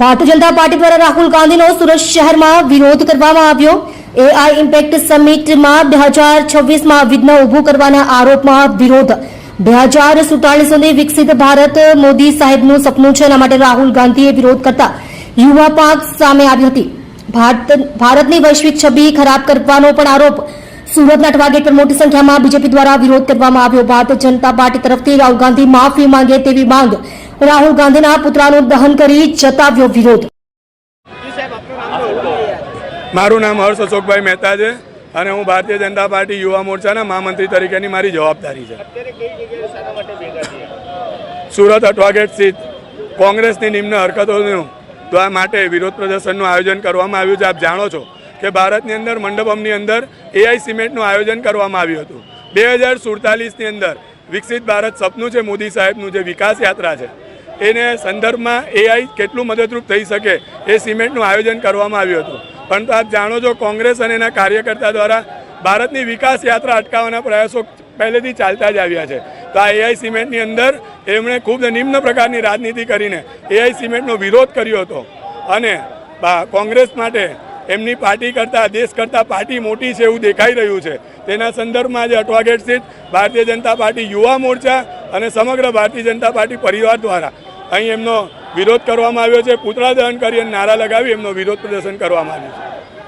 Bharatiya Janata party દ્વારા રાહુલ ગાંધીનો સુરત શહેરમાં વિરોધ કરવામાં આવ્યો. એઆઈ ઇમ્પેક્ટ સમિટમાં બે હજાર છવ્વીસમાં વિઘ્ન ઊભું કરવાના આરોપમાં વિરોધ. બે હજાર સુડતાલીસ સુધી વિકસિત ભારત મોદી સાહેબનું સપનું છે, એના માટે રાહુલ ગાંધીએ વિરોધ કરતા યુવા પાંખ સામે આવી હતી. ભારત, ભારતની વૈશ્વિક છબી ખરાબ કરવાનો પણ આરોપ. સુરતના અઠવા પર મોટી સંખ્યામાં બીજેપી દ્વારા વિરોધ કરવામાં આવ્યો. ભારતીય જનતા પાર્ટી તરફથી રાહુલ ગાંધી માફી માંગે તેવી માંગ રાહુલ ગાંધીના પુતળાનું દહન કરી જતાવ્યો વિરોધ. મારું નામ હર્ષ અશોકભાઈ મહેતા છે અને હું ભારતીય જનતા પાર્ટી યુવા મોરચાના મહામંત્રી તરીકેની મારી જવાબદારી છે. સુરત અઠવાગેટ સ્થિત કોંગ્રેસની નિમ્ન હરકતોનું દ્વારા માટે વિરોધ પ્રદર્શનનું આયોજન કરવામાં આવ્યું છે. આપ જાણો છો કે ભારતની અંદર મંડપમની અંદર એઆઈ સિમેન્ટનું આયોજન કરવામાં આવ્યું હતું. બે હજાર સુડતાલીસની અંદર વિકસિત ભારત સપનું છે મોદી સાહેબનું જે વિકાસ યાત્રા છે. એને સંદર્ભમાં એઆઈ કેટલું મદદરૂપ થઈ શકે એ સિમેન્ટનું આયોજન કરવામાં આવ્યું હતું. પરંતુ આપ જાણો છો કોંગ્રેસ અને એના કાર્યકર્તા દ્વારા ભારતની વિકાસ યાત્રા અટકાવવાના પ્રયાસો પહેલેથી ચાલતા જ આવ્યા છે. તો આ એઆઈ સિમેન્ટની અંદર એમણે ખૂબ નિમ્ન પ્રકારની રાજનીતિ કરીને એઆઈ સિમેન્ટનો વિરોધ કર્યો હતો. અને કોંગ્રેસ માટે એમની પાર્ટી કરતાં, દેશ કરતાં પાર્ટી મોટી છે એવું દેખાઈ રહ્યું છે. તેના સંદર્ભમાં આજે અઠવાગેટ સ્થિત ભારતીય જનતા પાર્ટી યુવા મોરચા અને સમગ્ર ભારતીય જનતા પાર્ટી પરિવાર દ્વારા અહીં એમનો વિરોધ કરવામાં આવ્યો છે. પૂતળા દહન કરી અને નારા લગાવી એમનો વિરોધ પ્રદર્શન કરવામાં આવ્યું છે.